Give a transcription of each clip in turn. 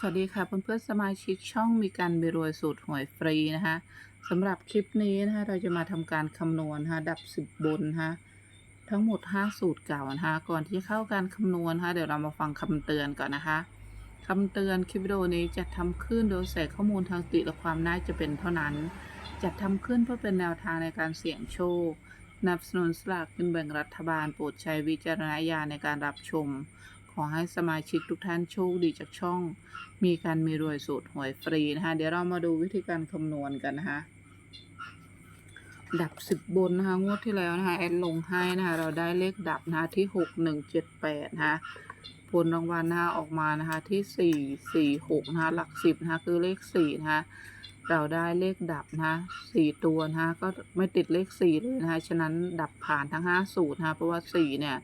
สวัสดีค่ะเพื่อนๆสมาชิกช่องมีการมีรวยสูตรหวยฟรีนะคะสำหรับคลิปนี้นะคะเราจะมาทำการคำนวณนะคะดับสิบบนนะคะทั้งหมด 5 สูตรเก่านะคะก่อนที่จะเข้าการคำนวณนะคะเดี๋ยวเรามาฟังคำเตือนก่อนนะคะคำเตือนคลิปวิดีโอนี้จะทำขึ้นโดยใส่ข้อมูลทางสติและความน่าจะเป็นเท่านั้น จัดทำขึ้นเพื่อเป็นแนวทางในการเสี่ยงโชคนับสนุนสลากกินแบ่งรัฐบาลโปรดใช้วิจารณญาณในการรับชม อให้สมาชิกทุกท่านโชคดีจากช่อง มีการมีรวยสูตรหวยฟรีนะคะเดี๋ยวเรามาดูวิธีการคำนวณกันนะคะดับสิบบนนะคะงวดที่แล้วนะคะแอดลงให้นะคะเราได้เลขดับนะคะที่หกหนึ่งเจ็ดแปดนะคะผลรางวัลนะคะออกมานะคะที่สี่สี่หกนะคะหลักสิบนะคะคือเลขสี่นะคะเราได้เลขดับนะะสี่ตัวนะคะก็ไม่ติดเลขสี่เลยนะคะฉะนั้นดับผ่านทั้งห้าสูตรนะคะเพราะว่าสี่เนี่ย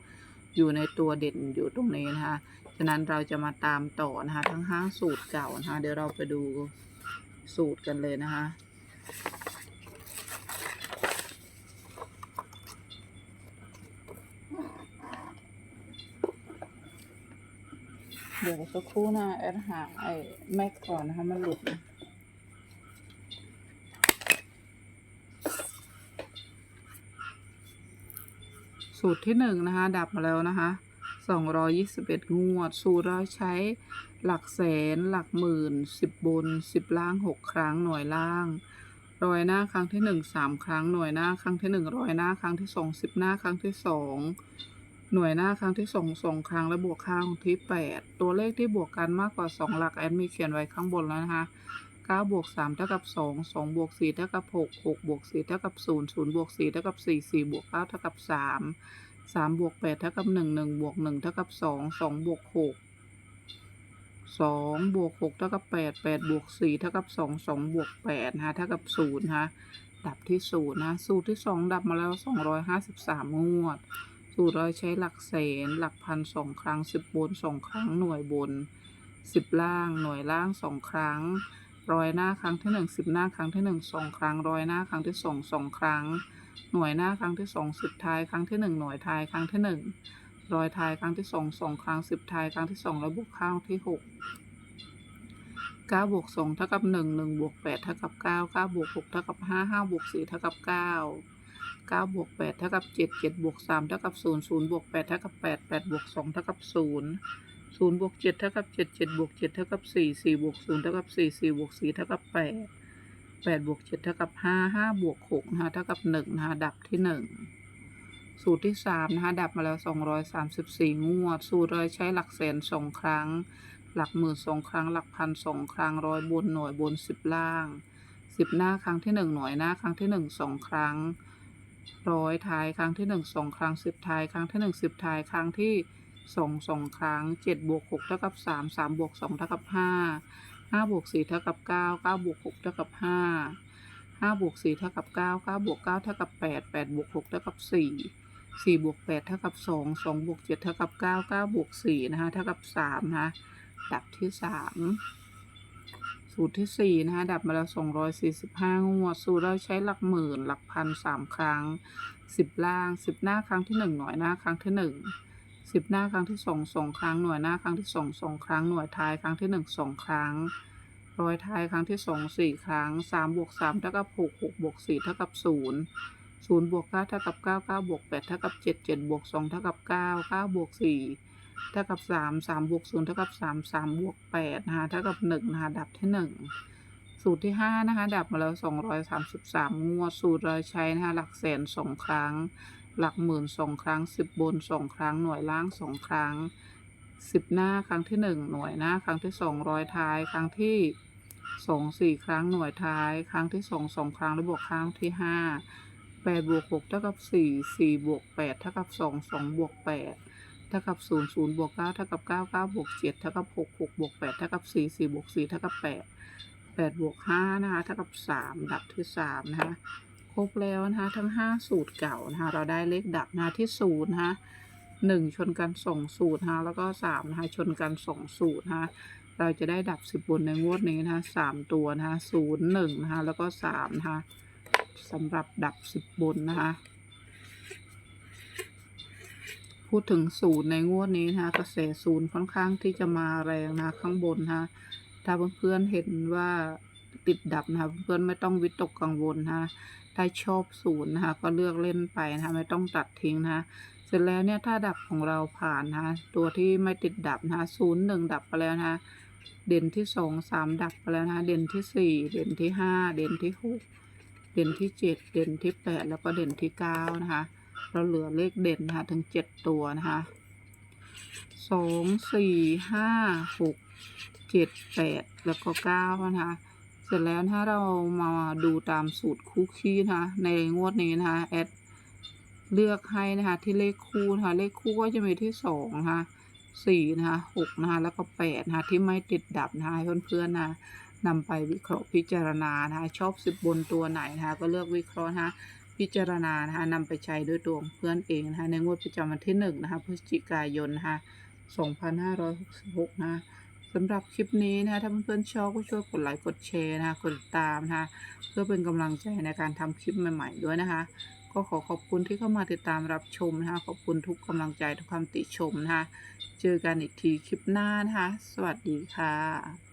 อยู่ในตัวเด่นอยู่ตรงนี้นะคะ ฉะนั้นเราจะมาตามต่อนะคะ ทั้งห้าสูตรเก่านะคะ เดี๋ยวเราไปดูสูตรกันเลยนะคะ เดี๋ยวสักครู่นะแอดหาไอ้แม็กก่อนนะคะ มันหลุดนะ สูตรที่หนึ่งนะคะ ดับมาแล้วนะคะสองร้อยี่สิบเอ็ดงวด สูตรเราใช้หลักแสน หลักหมื่นสิบบนสิบล่างหกครั้งหน่วยล่างร้อยหน้าครั้งที่หนึ่งสามครั้งหน่วยหน้าครั้งที่หนึ่งร้อยหน้าครั้งที่สองสิบหน้าครั้งที่สองหน่วยหน้าครั้งที่สองสองครั้งและบวกข้างที่แปดตัวเลขที่บวกกันมากกว่าสองหลักแอดมีเขียนไว้ข้างบนแล้วนะคะ เก้าบวกสามเท่ากับสองสองบวกสี่เท่ากับหกหกบวกสี่เท่ากับศูนย์ศูนย์บวกสี่เท่ากับสี่สี่บวกเก้าเท่ากับสามสามบวกแปดเท่ากับหนึ่งหนึ่งบวกหนึ่งเท่ากับสองสองบวกหกสองบวกหกเท่ากับแปดแปดบวกสี่เท่ากับสองสองบวกแปดนะเท่ากับศูนย์นะดับที่ศูนย์นะสูตรที่สองดับมาแล้วสองร้อยห้าสิบสามงวด สูตรเราใช้หลักแสนหลักพันสองครั้งสิบบนสองครั้งหน่วยบนสิบล่างหน่วยล่างสองครั้ง ร้อยหน้าครั้งที่หนึ่งสิบหน้าครั้งที่หนึ่งสองครั้งร้อยหน้าครั้งที่สองสองครั้ง หน่วยหน้าครั้งที่สองสิบท้ายครั้งที่หนึ่งหน่วยท้ายครั้งที่หนึ่งร้อยท้ายครั้งที่สองสองครั้งสิบท้ายครั้งที่สองแล้วบวกข้างที่หกเก้าบวกสองเท่ากับหนึ่งหนึ่งบวกแปดเท่ากับเก้าเก้าบวกหกเท่ากับห้าห้าบวกสี่เท่ากับเก้าเก้าบวกแปดเท่ากับเจ็ดเจ็ดบวกสามเท่ากับศูนย์ศูนย์บวกแปดเท่ากับแปดแปดบวกสองเท่ากับศูนย์ ศูนย์บวกเจ็ดเท่ากับเจ็ดเจ็ดบวกเจ็ดเท่ากับสี่สี่บวกศูนย์เท่ากับสี่สี่บวกสี่เท่ากับแปดแปดบวกเจ็ดเท่ากับห้าห้าบวกหกนะคะเท่ากับหนึ่งนะคะดับที่หนึ่งสูตรที่สามนะคะดับมาแล้วสองร้อยสามสิบสี่งวด สูตรเราใช้หลักแสนสองครั้ง หลักหมื่นสองครั้ง หลักพันสองครั้งร้อยบนหน่วยบนสิบล่างสิบหน้าครั้งที่หนึ่งหน่วยหน้าครั้งที่หนึ่งสองครั้งร้อยท้ายครั้งที่หนึ่งสองครั้งสิบท้ายครั้งที่หนึ่งสิบท้ายครั้งที่ สองสองครั้งเจ็ดบวกหกเท่ากับสามสามบวกสองเท่ากับห้าห้าบวกสี่เท่ากับเก้าเก้าบวกหกเท่ากับห้าห้าบวกสี่เท่ากับเก้าเก้าบวกเก้าเท่ากับแปดแปดบวกหกเท่ากับสี่สี่บวกแปดเท่ากับสองสองบวกเจ็ดเท่ากับเก้าเก้าบวกสี่นะคะเท่ากับสามนะคะดับที่สามสูตรที่สี่นะคะดับมาแล้วสองร้อยสี่สิบห้างวดสูตรเราใช้หลักหมื่นหลักพันสามครั้งสิบล่างสิบหน้าครั้งที่หนึ่งหน่วยหน้าครั้งที่หนึ่ง สิบหน้าครั้งที่สองสองครั้งหน่วยหน้าครั้งที่สองสองครั้งหน่วยท้ายครั้งที่หนึ่งสองครั้งร้อยท้ายครั้งที่สองสี่ครั้งสามบวกสามเท่ากับหกหกบวกสี่เท่ากับศูนย์ศูนย์บวกเก้าเท่ากับเก้าเก้าบวกแปดเท่ากับเจ็ดเจ็ดบวกสองเท่ากับเก้าเก้าบวกสี่เท่ากับสามสามบวกศูนย์เท่ากับสามสามบวกแปดนะคะเท่ากับหนึ่งนะคะดับที่หนึ่งสูตรที่ห้านะคะดับมาแล้วสองร้อยสามสิบสามงวดสูตรเราใช้นะคะหลักแสนสองครั้ง หลักหมื่นสองครั้งสิบบนสองครั้งหน่วยล่างสองครั้งสิบหน้าครั้งที่หนึ่งหน่วยหน้าครั้งที่สองร้อยท้าย ครั้งที่สองสี่ครั้งหน่วยท้าย ครั้งที่สองสองครั้งแล้วบวกครั้งที่ห้าแปดบวกหกเท่ากับสี่สี่บวกแปดเท่ากับสองสองบวกแปดเท่ากับศูนย์ศูนย์บวกเก้าเท่ากับเก้าเก้าบวกเจ็ดเท่ากับหกหกบวกแปดเท่ากับสี่สี่บวกสี่เท่ากับแปดแปดบวกห้านะคะเท่ากับสามดับที่สามนะคะ ครบแล้วนะคะทั้งห้าสูตรเก่านะคะเราได้เลขดับนะที่ศูนย์นะคะหนึ่งชนกันสองสูตรนะคะแล้วก็สามนะคะชนกันสองสูตรนะคะเราจะได้ดับสิบบนในงวดนี้นะคะสามตัวนะคะศูนย์หนึ่งนะคะแล้วก็สามนะคะสำหรับดับสิบบนนะคะพูดถึงศูนย์ในงวดนี้นะคะกระแสศูนย์ค่อนข้างที่จะมาแรงนะคะข้างบนนะคะถ้าเพื่อนๆเห็นว่า ติดดับนะคะเพื่อนไม่ต้องวิตกกังวลนะคะถ้าชอบศูนย์นะคะก็เลือกเล่นไปนะคะไม่ต้องตัดทิ้งนะคะเสร็จแล้วเนี่ยถ้าดับของเราผ่านนะคะตัวที่ไม่ติดดับนะคะศูนย์หนึ่งดับไปแล้วนะคะเด่นที่สองสามดับไปแล้วนะคะเด่นที่สี่เด่นที่ห้าเด่นที่หกเด่นที่เจ็ดเด่นที่แปดแล้วก็เด่นที่เก้านะคะเราเหลือเลขเด่นนะคะถึงเจ็ดตัวนะคะสองสี่ห้าหกเจ็ดแปดแล้วก็เก้านะคะ เสร็จแล้วถ้าเรามาดูตามสูตรคู่ขี้นะคะ ในงวดนี้นะคะแอดเลือกให้นะคะที่เลขคู่นะคะเลขคู่ก็จะมีที่สองนะคะสี่นะคะหกนะคะแล้วก็แปดนะคะที่ไม่ติดดับนะคะเพื่อนๆนะนำไปวิเคราะห์พิจารณานะคะชอบสิบบนตัวไหนนะคะก็เลือกวิเคราะห์นะคะพิจารณานะคะนำไปใช้ด้วยตัวของเพื่อนเองนะคะในงวดประจำวันที่หนึ่งนะคะพฤศจิกายนนะคะ2566นะคะ สำหรับคลิปนี้นะคะถ้าเพื่อนๆชอบก็ช่วยกดไลค์กดแชร์นะคะกดติดตามนะคะเพื่อเป็นกำลังใจในการทำคลิปใหม่ ๆ ด้วยนะคะ ก็ขอขอบคุณที่เข้ามาติดตามรับชมนะคะขอบคุณทุกกำลังใจทุกคำติชมนะคะเจอกันอีกทีคลิปหน้านะคะ สวัสดีค่ะ